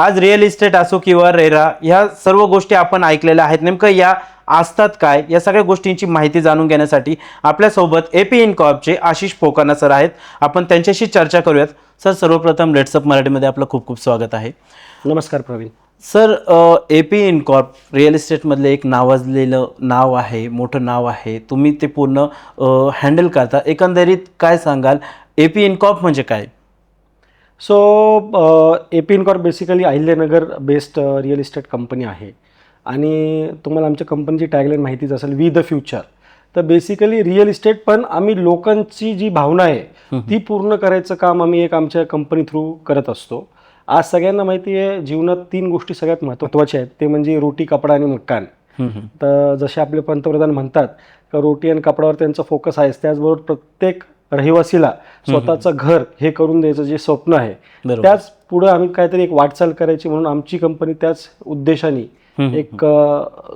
आज real estate असो किंवा रेरा ह्या सर्व गोष्टी आपण ऐकलेल्या आहेत. नेमकं या असतात काय? या सगळ्या गोष्टींची माहिती जाणून घेण्यासाठी आपल्यासोबत ए पी इन कॉपचे आशिष पोकाना सर आहेत. आपण त्यांच्याशी चर्चा करूयात. सर सर्वप्रथम लेट्सअप मराठीमध्ये आपलं खूप खूप स्वागत आहे. नमस्कार Praveen. Sir A P Incorp real इस्टेटमधलं एक नावाजलेलं नाव आहे मोठं नाव आहे. तुम्ही ते पूर्ण हँडल करता. एकंदरीत काय सांगाल? ए पी इनकॉर्प म्हणजे काय? So A P basically Ahilyanagar based real estate company आहे. आणि तुम्हाला आमच्या कंपनीची टॅगलाईन माहितीच असेल वी द फ्युचर तर बेसिकली रिअल इस्टेट पण आम्ही लोकांची जी भावना आहे ती पूर्ण करायचं काम आम्ही एक आमच्या कंपनी थ्रू करत असतो. आज सगळ्यांना माहिती आहे जीवनात तीन गोष्टी सगळ्यात महत्त्वाच्या आहेत. ते म्हणजे रोटी कपडा आणि मकान. तर जसे आपले पंतप्रधान म्हणतात का रोटी आणि कपड्यावर त्यांचा फोकस आहेच. त्याचबरोबर प्रत्येक रहिवासीला स्वतःचं घर हे करून द्यायचं जे स्वप्न आहे. त्याच पुढे आम्ही काहीतरी एक वाटचाल करायची म्हणून आमची कंपनी त्याच उद्देशाने एक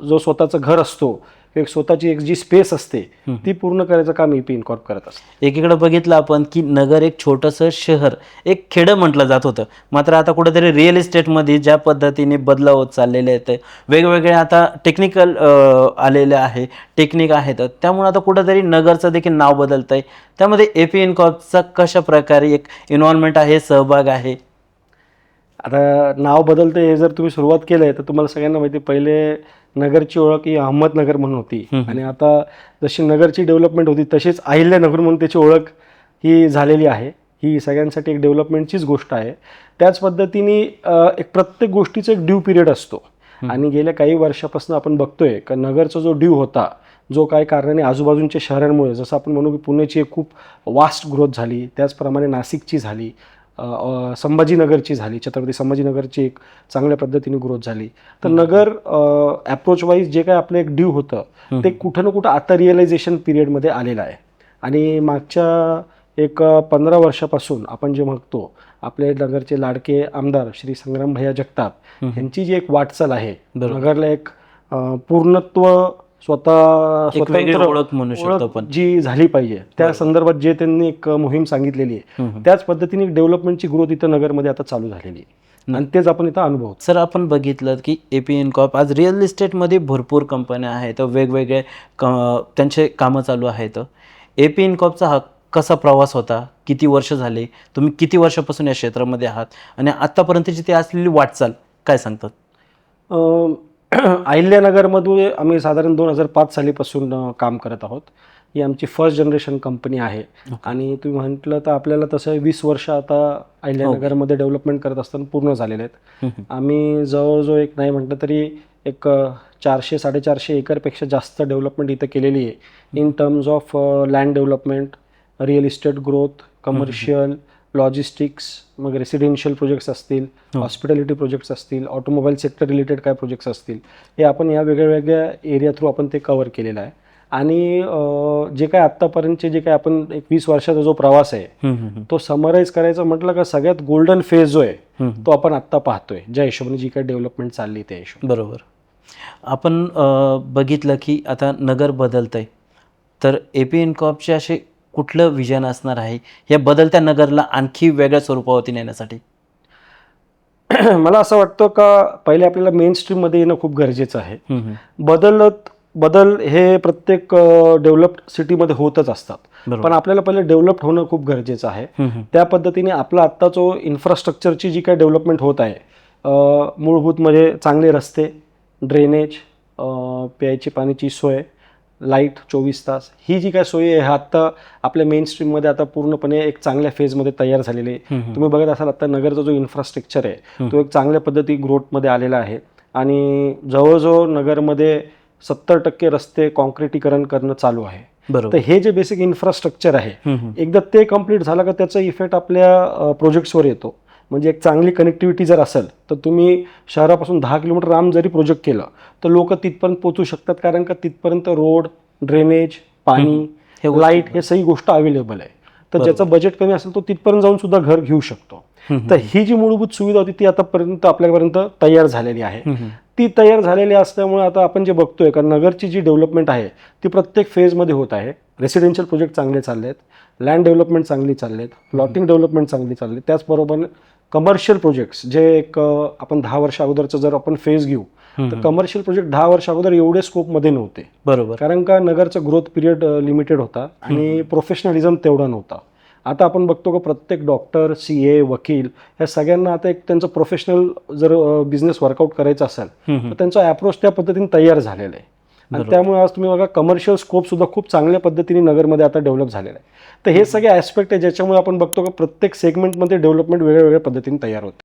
जो स्वतःचं घर असतो एक स्वतःची एक जी स्पेस असते ती पूर्ण करायचं काम ईपी इनकॉर्प करत असते. एकीकडे बघितलं आपण की नगर एक छोटंसं शहर एक खेडं म्हटलं जात होतं. मात्र आता कुठेतरी रिअल इस्टेटमध्ये ज्या पद्धतीने बदलाव होत चाललेले आहेत वेगवेगळे आता टेक्निकल आलेले आहे टेक्निक आहेत. त्यामुळे आता कुठेतरी नगरचं देखील नाव बदलत आहे त्यामध्ये ए पी इनकॉपचा कशा प्रकारे एक इन्व्हॉल्वमेंट आहे सहभाग आहे? आता नाव बदलते हे जर तुम्ही सुरुवात केलंय तर तुम्हाला सगळ्यांना माहिती पहिले नगरची ओळख ही अहमदनगर म्हणून होती. आणि आता जशी नगरची डेव्हलपमेंट होती तशीच अहिल्यानगर म्हणून त्याची ओळख ही झालेली आहे. ही सगळ्यांसाठी एक डेव्हलपमेंटचीच गोष्ट आहे. त्याच पद्धतीने एक प्रत्येक गोष्टीचा एक ड्यू पिरियड असतो. आणि गेल्या काही वर्षापासून आपण बघतोय का नगरचा जो ड्यू होता जो काही कारणाने आजूबाजूच्या शहरांमुळे जसं आपण म्हणू की पुण्याची एक खूप वास्ट ग्रोथ झाली त्याचप्रमाणे नाशिकची झाली संभाजीनगरची झाली. छत्रपती संभाजीनगरची एक चांगल्या पद्धतीने ग्रोथ झाली. तर नगर अप्रोच वाईज जे काय आपलं एक ड्यू होतं ते कुठं ना कुठं आता रिअलायझेशन पिरियडमध्ये आलेलं आहे. आणि मागच्या एक पंधरा वर्षापासून आपण जे म्हणतो आपले नगरचे लाडके आमदार श्री संग्राम भैया जगताप यांची जी एक वाटचाल आहे नगरला एक पूर्णत्व स्वतः स्वतंत्र ओळख म्हणू शकतो आपण. जी झाली पाहिजे. त्या संदर्भात जे त्यांनी एक मोहीम सांगितलेली आहे त्याच पद्धतीने डेव्हलपमेंटची ग्रोथ इथं नगरमध्ये आता चालू झालेली आहे. आणि तेच आपण इथं अनुभवतो सर आपण बघितलं की ए पी इनकॉप आज रिअल इस्टेटमध्ये भरपूर कंपन्या आहेत वेगवेगळे क त्यांचे कामं चालू आहेत. ए पी इनकॉपचा हा कसा प्रवास होता? किती वर्ष झाले? तुम्ही किती वर्षापासून या क्षेत्रामध्ये आहात? आणि आत्तापर्यंतची ती असलेली वाटचाल काय सांगतात? अहिल्यानगरमध्ये आम्ही साधारण दोन हजार पाच सालीपासून काम करत आहोत. ही आमची फर्स्ट जनरेशन कंपनी आहे. आणि तुम्ही म्हटलं तर आपल्याला तसं वीस वर्ष आता अहिल्यानगरमध्ये डेव्हलपमेंट करत असताना पूर्ण झालेले आहेत. आम्ही जवळजवळ एक नाही म्हटलं तरी एक चारशे साडेचारशे एकरपेक्षा जास्त डेव्हलपमेंट इथं केलेली आहे. In terms of land development real estate growth commercial logistics मग रेसिडेन्शियल प्रोजेक्ट्स असतील हॉस्पिटॅलिटी प्रोजेक्ट्स असतील ऑटोमोबाईल सेक्टर रिलेटेड काय प्रोजेक्ट्स असतील हे आपण या वेगळ्या वेगळ्या एरिया थ्रू आपण ते कव्हर केलेलं आहे. आणि जे काय आत्तापर्यंतचे जे काय आपण एक वीस वर्षाचा जो प्रवास आहे तो समराईज करायचा म्हटलं का सगळ्यात गोल्डन फेज जो आहे तो आपण आत्ता पाहतोय. ज्या हिशोबाने जी काही डेव्हलपमेंट चालली त्या हिशोब बरोबर. आपण बघितलं की आता नगर बदलत आहे तर ए पी इनकॉपचे असे कुठलं विजन असणार आहे? या बदलत्या नगरला आणखी वेगळ्या स्वरूपावरती नेण्यासाठी. मला असं वाटतं का पहिले आपल्याला मेन स्ट्रीममध्ये येणं खूप गरजेचं आहे. बदलत बदल हे प्रत्येक डेव्हलप्ड सिटीमध्ये होतच असतात. पण आपल्याला पहिले डेव्हलप्ड होणं खूप गरजेचं आहे. त्या पद्धतीने आपला आत्ता जो इन्फ्रास्ट्रक्चरची जी काही डेव्हलपमेंट होत आहे मूलभूत म्हणजे चांगले रस्ते ड्रेनेज प्यायची पाण्याची सोय लाइट चोवीस तास. ही जी काय सोय आहे हा आत्ता आपल्या मेन स्ट्रीममध्ये आता पूर्णपणे एक चांगल्या फेजमध्ये तयार झालेली आहे. तुम्ही बघत असाल आता नगरचा जो इन्फ्रास्ट्रक्चर आहे तो एक चांगल्या पद्धती ग्रोथमध्ये आलेला आहे. आणि जवळजवळ नगरमध्ये सत्तर टक्के रस्ते कॉन्क्रिटीकरण करणं चालू आहे. तर बरोबर हे जे बेसिक इन्फ्रास्ट्रक्चर आहे एकदा ते कंप्लीट झालं का त्याचा इफेक्ट आपल्या प्रोजेक्ट्सवर येतो. म्हणजे एक चांगली कनेक्टिव्हिटी जर असेल तर तुम्ही शहरापासून दहा किलोमीटर लांब जरी प्रोजेक्ट केलं तर लोक तिथपर्यंत पोहोचू शकतात. कारण का तिथपर्यंत रोड ड्रेनेज पाणी लाइट हे सही गोष्ट अवेलेबल आहे. तर ज्याचं बजेट कमी असेल तो तिथपर्यंत जाऊन सुद्धा घर घेऊ शकतो. तर ही जी मूलभूत सुविधा होती ती आतापर्यंत आपल्यापर्यंत तयार झालेली आहे. ती तयार झालेली असल्यामुळे आता आपण जे बघतोय का नगरची जी डेव्हलपमेंट आहे ती प्रत्येक फेजमध्ये होत आहे. रेसिडेन्शियल प्रोजेक्ट चांगले चालले आहेत लँड डेव्हलपमेंट चांगली चालली आहेत प्लॉटिंग डेव्हलपमेंट चांगली चालली त्याचबरोबर कमर्शियल प्रोजेक्ट्स जे एक आपण दहा वर्ष अगोदरचं जर आपण फेज घेऊ तर कमर्शियल प्रोजेक्ट दहा वर्ष अगोदर एवढे स्कोपमध्ये नव्हते. बरोबर. कारण का? नगरचा ग्रोथ पिरियड लिमिटेड होता आणि प्रोफेशनलिझम तेवढा नव्हता. आता आपण बघतो का प्रत्येक डॉक्टर सी ए वकील ह्या सगळ्यांना आता एक त्यांचं प्रोफेशनल जर बिझनेस वर्कआउट करायचं असेल तर त्यांचा अप्रोच त्या पद्धतीने तयार झालेला आहे. आणि त्यामुळे आज तुम्ही बघा कमर्शियल स्कोप सुद्धा खूप चांगल्या पद्धतीने नगरमध्ये आता डेव्हलप झालेला आहे. तर हे सगळे ॲस्पेक्ट आहे ज्याच्यामुळे आपण बघतो का प्रत्येक सेगमेंटमध्ये डेव्हलपमेंट वेगळ्या वेगळ्या पद्धतीने तयार होते.